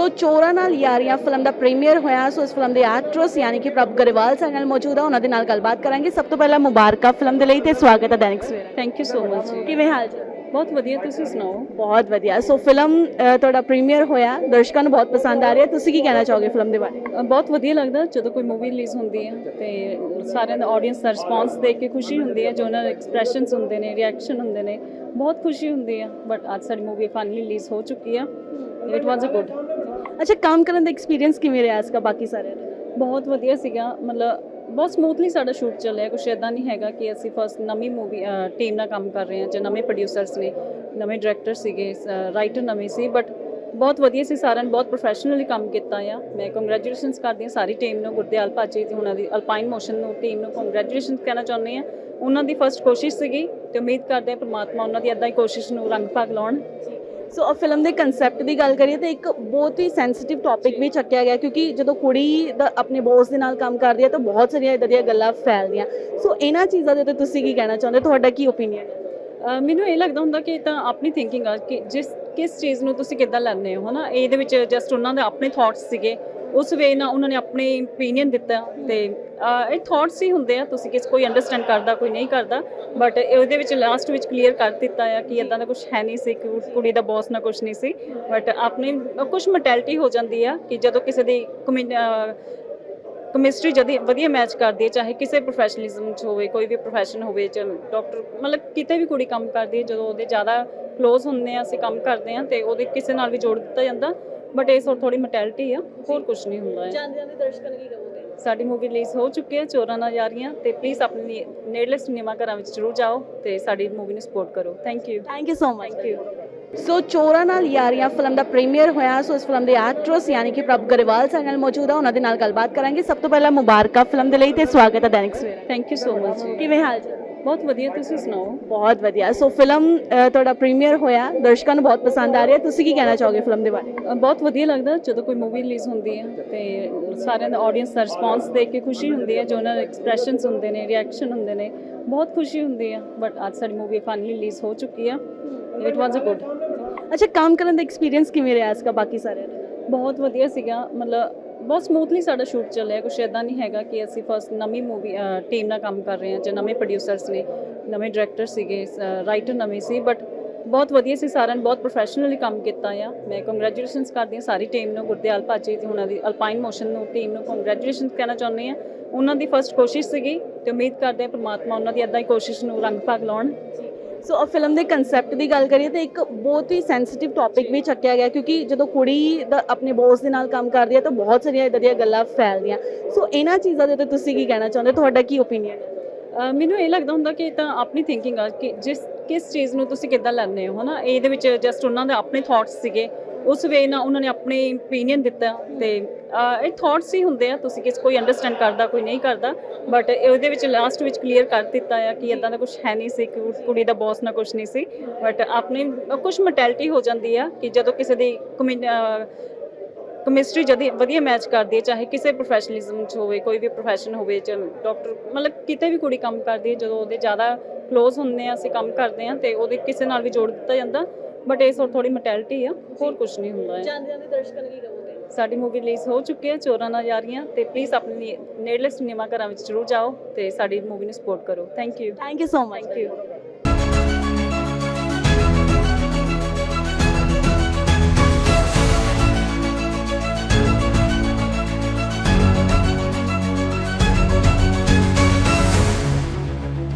ਸੋ Choran Naal ਯਾਰੀਆਂ film ਦਾ premier ਹੋਇਆ ਸੋ ਇਸ film ਦੇ ਐਕਟਰਸ ਯਾਨੀ ਕਿ ਪ੍ਰਭ ਗਰੇਵਾਲ ਸਾਡੇ ਨਾਲ ਮੌਜੂਦ ਆ ਉਹਨਾਂ ਦੇ ਨਾਲ ਗੱਲਬਾਤ ਕਰਾਂਗੇ। ਸਭ ਤੋਂ ਪਹਿਲਾਂ ਮੁਬਾਰਕਾਂ ਫਿਲਮ ਦੇ ਲਈ ਤੇ ਸਵਾਗਤ ਹੈ Dainik Savera thank you so much ਜੀ। ਕਿਵੇਂ ਹਾਲ ਜੀ ਬਹੁਤ ਵਧੀਆ ਤੁਸੀਂ ਸੁਣਾਓ? ਬਹੁਤ ਵਧੀਆ। ਸੋ ਫਿਲਮ ਤੁਹਾਡਾ ਪ੍ਰੀਮੀਅਰ ਹੋਇਆ ਦਰਸ਼ਕਾਂ ਨੂੰ ਬਹੁਤ ਪਸੰਦ ਆ ਰਹੀ ਹੈ। ਤੁਸੀਂ ਕੀ ਕਹਿਣਾ ਚਾਹੋਗੇ ਫਿਲਮ ਦੇ ਬਾਰੇ? ਬਹੁਤ ਵਧੀਆ ਲੱਗਦਾ ਜਦੋਂ ਕੋਈ ਮੂਵੀ ਰਿਲੀਜ਼ ਹੁੰਦੀ ਹੈ ਤੇ ਸਾਰਿਆਂ ਦਾ ਆਡੀਅנס ਦਾ ਰਿਸਪਾਂਸ ਦੇਖ ਕੇ ਖੁਸ਼ੀ ਹੁੰਦੀ ਹੈ ਜੋ ਉਹਨਾਂ ਦੇ ਐਕਸਪ੍ਰੈਸ਼ਨਸ ਹੁੰਦੇ ਨੇ ਰਿਐਕਸ਼ਨ ਹੁੰਦੇ ਨੇ ਬਹੁਤ ਖੁਸ਼ੀ ਹੁੰਦੀ ਹੈ। ਬਟ ਅੱਜ ਸਾਡੀ ਮੂਵੀ ਫਾਈਨਲੀ ਰਿਲੀਜ਼ ਹੋ ਚੁੱਕੀ ਹੈ। ਇਟ ਵਾਸ ਅ ਗੁੱਡ ਅੱਛਾ, ਕੰਮ ਕਰਨ ਦਾ ਐਕਸਪੀਰੀਅੰਸ ਕਿਵੇਂ ਰਿਹਾ ਇਸਕਾ ਬਾਕੀ ਸਾਰਿਆਂ ਦਾ? ਬਹੁਤ ਵਧੀਆ ਸੀਗਾ, ਮਤਲਬ ਬਹੁਤ ਸਮੂਥਲੀ ਸਾਡਾ ਸ਼ੂਟ ਚੱਲਿਆ, ਕੁਛ ਇਦਾਂ ਨਹੀਂ ਹੈਗਾ ਕਿ ਅਸੀਂ ਫਸਟ ਨਵੀਂ ਮੂਵੀ ਟੀਮ ਨਾਲ ਕੰਮ ਕਰ ਰਹੇ ਹਾਂ, ਜਾਂ ਨਵੇਂ ਪ੍ਰੋਡਿਊਸਰਸ ਨੇ, ਨਵੇਂ ਡਾਇਰੈਕਟਰ ਸੀਗੇ ਰਾਈਟਰ ਨਵੇਂ ਸੀ ਬਟ ਬਹੁਤ ਵਧੀਆ ਸੀ ਸਾਰਿਆਂ ਨੇ, ਬਹੁਤ ਪ੍ਰੋਫੈਸ਼ਨਲੀ ਕੰਮ ਕੀਤਾ ਆ। ਮੈਂ ਕੰਗ੍ਰੈਚੁਲੇਸ਼ਨਸ ਕਰਦੀ ਹਾਂ ਸਾਰੀ ਟੀਮ ਨੂੰ, ਗੁਰਦਿਆਲ ਭਾਜੀ ਤੇ ਉਹਨਾਂ ਦੀ ਅਲਪਾਈਨ ਮੋਸ਼ਨ ਨੂੰ ਟੀਮ ਨੂੰ ਕੰਗ੍ਰੈਚੁਲੇਸ਼ਨਸ ਕਹਿਣਾ ਚਾਹੁੰਦੇ ਹਾਂ। ਉਹਨਾਂ ਦੀ ਫਰਸਟ ਕੋਸ਼ਿਸ਼ ਸੀਗੀ ਤੇ ਉਮੀਦ ਕਰਦੇ ਹਾਂ ਪ੍ਰਮਾਤਮਾ ਉਹਨਾਂ ਦੀ ਇਦਾਂ ਹੀ ਕੋਸ਼ਿਸ਼ ਨੂੰ ਰੰਗ ਭਾਗ ਲਾਉਣ। ਸੋ ਉਹ ਫਿਲਮ ਦੇ ਕਨਸੈਪਟ ਦੀ ਗੱਲ ਕਰੀਏ ਤਾਂ ਇੱਕ ਬਹੁਤ ਹੀ ਸੈਂਸਿਟਿਵ ਟੌਪਿਕ ਵੀ ਚੱਕਿਆ ਗਿਆ ਕਿਉਂਕਿ ਜਦੋਂ ਕੁੜੀ ਦਾ ਆਪਣੇ ਬੌਸ ਦੇ ਨਾਲ ਕੰਮ ਕਰਦੀ ਹੈ ਤਾਂ ਬਹੁਤ ਸਾਰੀਆਂ ਇਦਾਂ ਦੀਆਂ ਗੱਲਾਂ ਫੈਲਦੀਆਂ। ਸੋ ਇਹਨਾਂ ਚੀਜ਼ਾਂ ਦੇ ਉੱਤੇ ਤੁਸੀਂ ਕੀ ਕਹਿਣਾ ਚਾਹੁੰਦੇ? ਤੁਹਾਡਾ ਕੀ ਓਪੀਨੀਅਨ ਹੈ? ਮੈਨੂੰ ਇਹ ਲੱਗਦਾ ਹੁੰਦਾ ਕਿ ਇਹ ਤਾਂ ਆਪਣੀ ਥਿੰਕਿੰਗ ਆ ਕਿ ਜਿਸ, ਕਿਸ ਚੀਜ਼ ਨੂੰ ਤੁਸੀਂ ਕਿੱਦਾਂ ਲੈਂਦੇ ਹੋ, ਹਨਾ? ਇਹਦੇ ਵਿੱਚ ਜਸਟ ਉਹਨਾਂ ਦੇ ਆਪਣੇ ਥਾਟਸ ਸੀਗੇ। ਉਸ ਵੇ ਨਾਲ ਉਹਨਾਂ ਨੇ ਆਪਣੇ ਓਪੀਨੀਅਨ ਦਿੱਤਾ ਤੇ, ਅਹ, ਇਹ ਥਾਟਸ ਹੀ ਹੁੰਦੇ ਆ ਤੁਸੀਂ ਕਿਸ ਕੋਈ ਅੰਡਰਸਟੈਂਡ ਕਰਦਾ, ਕੋਈ ਨਹੀਂ ਕਰਦਾ ਬਟ ਉਹਦੇ ਵਿੱਚ ਲਾਸਟ ਵਿੱਚ ਕਲੀਅਰ ਕਰ ਦਿੱਤਾ ਆ ਕਿ ਇਦਾਂ ਦਾ ਕੁਝ ਹੈ ਨਹੀਂ ਸੀ, ਕਿ ਉਸ ਕੁੜੀ ਦਾ ਬੌਸ ਨਾਲ ਕੁਝ ਨਹੀਂ ਸੀ ਬਟ ਆਪਣੇ ਕੁਝ ਮੈਂਟੈਲਿਟੀ ਹੋ ਜਾਂਦੀ ਆ ਕਿ ਜਦੋਂ ਕਿਸੇ ਦੀ ਕੈਮਿਸਟਰੀ ਜਦੀ, ਵਧੀਆ ਮੈਚ ਕਰਦੀ ਹੈ ਚਾਹੇ ਕਿਸੇ ਪ੍ਰੋਫੈਸ਼ਨਲਿਜ਼ਮ 'ਚ ਹੋਵੇ, ਕੋਈ ਵੀ ਪ੍ਰੋਫੈਸ਼ਨ ਹੋਵੇ, ਜਾਂ ਡਾਕਟਰ ਮਤਲਬ ਕਿਤੇ ਵੀ ਕੁੜੀ ਕੰਮ ਕਰਦੀ ਹੈ ਜਦੋਂ ਉਹਦੇ ਜ਼ਿਆਦਾ ক্লোਜ਼ ਹੁੰਦੇ ਆ, ਅਸੀਂ ਕੰਮ ਕਰਦੇ ਆ, ਤੇ ਉਹਦੇ ਕਿਸੇ ਨਾਲ ਵੀ ਜੋੜ ਦਿੱਤਾ ਜਾਂਦਾ ਬਟ ਇਹ ਥੋੜੀ ਮੈਂਟੈਲਿਟੀ ਆ ਹੋਰ ਕੁਝ ਨਹੀਂ ਹੁੰਦਾ ਹੈ ਜਾਂਦੇ ਜਾਂਦੇ ਦਰਸ਼ਕਾਂ ਨੂੰ ਕੀ ਕਹੋਗੇ? ਸਾਡੀ ਮੂਵੀ ਰਿਲੀਜ਼ ਹੋ ਚੁੱਕੀ ਹੈ ਚੋਰਾਂ ਨਾਲ ਯਾਰੀਆਂ ਤੇ ਪਲੀਜ਼ ਆਪਣੇ ਨੇੜਲੇ ਸਿਨੇਮਾ ਘਰਾਂ ਵਿੱਚ ਜ਼ਰੂਰ ਜਾਓ ਤੇ ਸਾਡੀ ਮੂਵੀ ਨੂੰ ਸਪੋਰਟ ਕਰੋ। Thank you thank you so much thank you so Choran Naal Yaarian film the premier ਹੋਇਆ ਸੋ ਇਸ ਫਿਲਮ ਦੇ ਐਕਟਰਸ ਯਾਨੀ ਕਿ ਪ੍ਰਭ ਗਰੇਵਾਲ ਸਾਡੇ ਨਾਲ ਮੌਜੂਦ ਆ ਉਹਨਾਂ ਦੇ ਨਾਲ ਗੱਲਬਾਤ ਕਰਾਂਗੇ। ਸਭ ਤੋਂ ਪਹਿਲਾਂ ਮੁਬਾਰਕਾਂ ਫਿਲਮ ਦੇ ਲਈ ਤੇ ਸਵਾਗਤ ਹੈ Dainik Savera. Thank you so much ਕਿਵੇਂ ਹਾਲ ਜੀ? ਬਹੁਤ ਵਧੀਆ ਤੁਸੀਂ ਸੁਣਾਓ। ਬਹੁਤ ਵਧੀਆ। ਸੋ ਫਿਲਮ ਤੁਹਾਡਾ ਪ੍ਰੀਮੀਅਰ ਹੋਇਆ। ਦਰਸ਼ਕਾਂ ਨੂੰ ਬਹੁਤ ਪਸੰਦ ਆ ਰਹੀ। ਹੈ ਤੁਸੀਂ ਕੀ ਕਹਿਣਾ ਚਾਹੋਗੇ ਫਿਲਮ ਦੇ ਬਾਰੇ? ਬਹੁਤ ਵਧੀਆ ਲੱਗਦਾ। ਜਦੋਂ ਕੋਈ ਮੂਵੀ ਰਿਲੀਜ਼ ਹੁੰਦੀ ਹੈ ਤੇ ਸਾਰਿਆਂ ਦਾ ਆਡੀਅנס ਦਾ ਰਿਸਪਾਂਸ ਦੇਖ ਕੇ ਖੁਸ਼ੀ ਹੁੰਦੀ ਹੈ। ਜੋ ਉਹਨਾਂ ਦੇ ਐਕਸਪ੍ਰੈਸ਼ਨਸ ਹੁੰਦੇ ਨੇ ਰਿਐਕਸ਼ਨ ਹੁੰਦੇ ਨੇ ਬਹੁਤ ਖੁਸ਼ੀ ਹੁੰਦੀ ਹੈ। ਬਟ ਅੱਜ ਸਾਡੀ ਮੂਵੀ ਫਾਈਨਲੀ ਰਿਲੀਜ਼ ਹੋ ਚੁੱਕੀ ਹੈ। ਇਟ ਵਾਸ ਅ ਗੁੱਡ ਅੱਛਾ ਕੰਮ ਕਰਨ ਦਾ ਐਕਸਪੀਰੀਅੰਸ ਕਿਵੇਂ ਰਿਹਾ ਇਸਕਾ ਬਾਕੀ ਸਾਰਿਆਂ ਦਾ? ਬਹੁਤ ਵਧੀਆ ਸੀਗਾ। ਮਤਲਬ ਬਹੁਤ ਸਮੂਥਲੀ ਸਾਡਾ ਸ਼ੂਟ ਚੱਲਿਆ ਕੁਛ ਇਦਾਂ ਨਹੀਂ ਹੈਗਾ ਕਿ ਅਸੀਂ ਫਸਟ ਨਵੀਂ ਮੂਵੀ ਟੀਮ ਨਾਲ ਕੰਮ ਕਰ ਰਹੇ ਹਾਂ ਜਾਂ ਨਵੇਂ ਪ੍ਰੋਡਿਊਸਰਸ ਨੇ, ਨਵੇਂ ਡਾਇਰੈਕਟਰ ਸੀਗੇ ਰਾਈਟਰ ਨਵੇਂ ਸੀ ਬਟ ਬਹੁਤ ਵਧੀਆ ਸੀ ਸਾਰਿਆਂ ਨੇ ਬਹੁਤ ਪ੍ਰੋਫੈਸ਼ਨਲੀ ਕੰਮ ਕੀਤਾ ਆ। ਮੈਂ ਕੰਗ੍ਰੈਚੁਲੇਸ਼ਨਸ ਕਰਦੀ ਹਾਂ ਸਾਰੀ ਟੀਮ ਨੂੰ, ਗੁਰਦਿਆਲ ਭਾਜੀ ਤੇ ਉਹਨਾਂ ਦੀ ਅਲਪਾਈਨ ਮੋਸ਼ਨ ਨੂੰ ਟੀਮ ਨੂੰ ਕੰਗ੍ਰੈਚੁਲੇਸ਼ਨਸ ਕਹਿਣਾ ਚਾਹੁੰਦੇ ਹਾਂ। ਉਹਨਾਂ ਦੀ ਫਰਸਟ ਕੋਸ਼ਿਸ਼ ਸੀਗੀ ਤੇ ਉਮੀਦ ਕਰਦੇ ਹਾਂ ਪ੍ਰਮਾਤਮਾ ਉਹਨਾਂ ਦੀ ਇਦਾਂ ਹੀ ਕੋਸ਼ਿਸ਼ ਨੂੰ ਰੰਗ ਭਾਗ ਲਾਉਣ। ਸੋ ਉਹ ਫਿਲਮ ਦੇ ਕਨਸੈਪਟ ਦੀ ਗੱਲ ਕਰੀਏ ਤਾਂ ਇੱਕ ਬਹੁਤ ਹੀ ਸੈਂਸਿਟਿਵ ਟੌਪਿਕ ਵੀ ਚੱਕਿਆ ਗਿਆ ਕਿਉਂਕਿ ਜਦੋਂ ਕੁੜੀ ਦਾ ਆਪਣੇ ਬੌਸ ਦੇ ਨਾਲ ਕੰਮ ਕਰਦੀ ਹੈ ਤਾਂ ਬਹੁਤ ਸਾਰੀਆਂ ਇਦਾਂ ਦੀਆਂ ਗੱਲਾਂ ਫੈਲਦੀਆਂ। ਸੋ ਇਹਨਾਂ ਚੀਜ਼ਾਂ ਦੇ ਉੱਤੇ ਤੁਸੀਂ ਕੀ ਕਹਿਣਾ ਚਾਹੁੰਦੇ? ਤੁਹਾਡਾ ਕੀ ਓਪੀਨੀਅਨ ਹੈ? ਮੈਨੂੰ ਇਹ ਲੱਗਦਾ ਹੁੰਦਾ ਕਿ ਇਹ ਤਾਂ ਆਪਣੀ ਥਿੰਕਿੰਗ ਆ ਕਿ ਜਿਸ, ਕਿਸ ਚੀਜ਼ ਨੂੰ ਤੁਸੀਂ ਕਿੱਦਾਂ ਲੈਂਦੇ ਹੋ, ਹਨਾ? ਇਹਦੇ ਵਿੱਚ ਜਸਟ ਉਹਨਾਂ ਦੇ ਆਪਣੇ ਥਾਟਸ ਸੀਗੇ। ਉਸ ਵੇ ਨਾਲ ਉਹਨਾਂ ਨੇ ਆਪਣੇ ਓਪੀਨੀਅਨ ਦਿੱਤਾ ਤੇ ਇਹ ਥਾਟਸ ਹੀ ਹੁੰਦੇ ਆ, ਤੁਸੀਂ ਕਿਸ ਕੋਈ ਅੰਡਰਸਟੈਂਡ ਕਰਦਾ, ਕੋਈ ਨਹੀਂ ਕਰਦਾ ਬਟ ਉਹਦੇ ਵਿੱਚ ਲਾਸਟ ਵਿੱਚ ਕਲੀਅਰ ਕਰ ਦਿੱਤਾ ਆ ਕਿ ਇਦਾਂ ਦਾ ਕੁਝ ਹੈ ਨਹੀਂ ਸੀ, ਕਿ ਕੁੜੀ ਦਾ ਬੌਸ ਨਾਲ ਕੁਝ ਨਹੀਂ ਸੀ ਬਟ ਆਪਣੇ ਕੁਝ ਮੈਂਟੈਲਿਟੀ ਹੋ ਜਾਂਦੀ ਆ ਕਿ ਜਦੋਂ ਕਿਸੇ ਦੀ ਕੈਮਿਸਟਰੀ ਜਦ ਵਧੀਆ ਮੈਚ ਕਰਦੀ ਹੈ ਚਾਹੇ ਕਿਸੇ ਪ੍ਰੋਫੈਸ਼ਨਲਿਜ਼ਮ 'ਚ ਹੋਵੇ, ਕੋਈ ਵੀ ਪ੍ਰੋਫੈਸ਼ਨ ਹੋਵੇ, ਜਾਂ ਡਾਕਟਰ ਮਤਲਬ ਕਿਤੇ ਵੀ ਕੁੜੀ ਕੰਮ ਕਰਦੀ ਹੈ ਜਦੋਂ ਉਹਦੇ ਜ਼ਿਆਦਾ ক্লোਜ਼ ਹੁੰਦੇ ਆ, ਅਸੀਂ ਕੰਮ ਕਰਦੇ ਆ, ਤੇ ਉਹਦੇ ਕਿਸੇ ਨਾਲ ਵੀ ਜੋੜ ਦਿੱਤਾ ਜਾਂਦਾ ਬਟ ਇਹ ਥੋੜੀ ਮੈਂਟੈਲਿਟੀ ਆ, ਹੋਰ ਕੁਝ ਨਹੀਂ ਹੁੰਦਾ ਹੈ ਜਾਂਦੇ ਜਾਂਦੇ ਦਰਸ਼ਕਾਂ ਨੂੰ ਕੀ ਕਹੋਗੇ ਸਾਡੀ ਮੂਵੀ ਰਿਲੀਜ਼ ਹੋ ਚੁੱਕੀ ਹੈ ਚੋਰਾਂ ਨਾਲ ਯਾਰੀਆਂ ਤੇ ਪਲੀਜ਼ ਆਪਣੇ ਨੇੜਲੇ ਸਿਨੇਮਾ ਘਰਾਂ ਵਿੱਚ ਜ਼ਰੂਰ ਜਾਓ ਤੇ ਸਾਡੀ ਮੂਵੀ ਨੂੰ ਸਪੋਰਟ ਕਰੋ। Thank you thank you so much thank you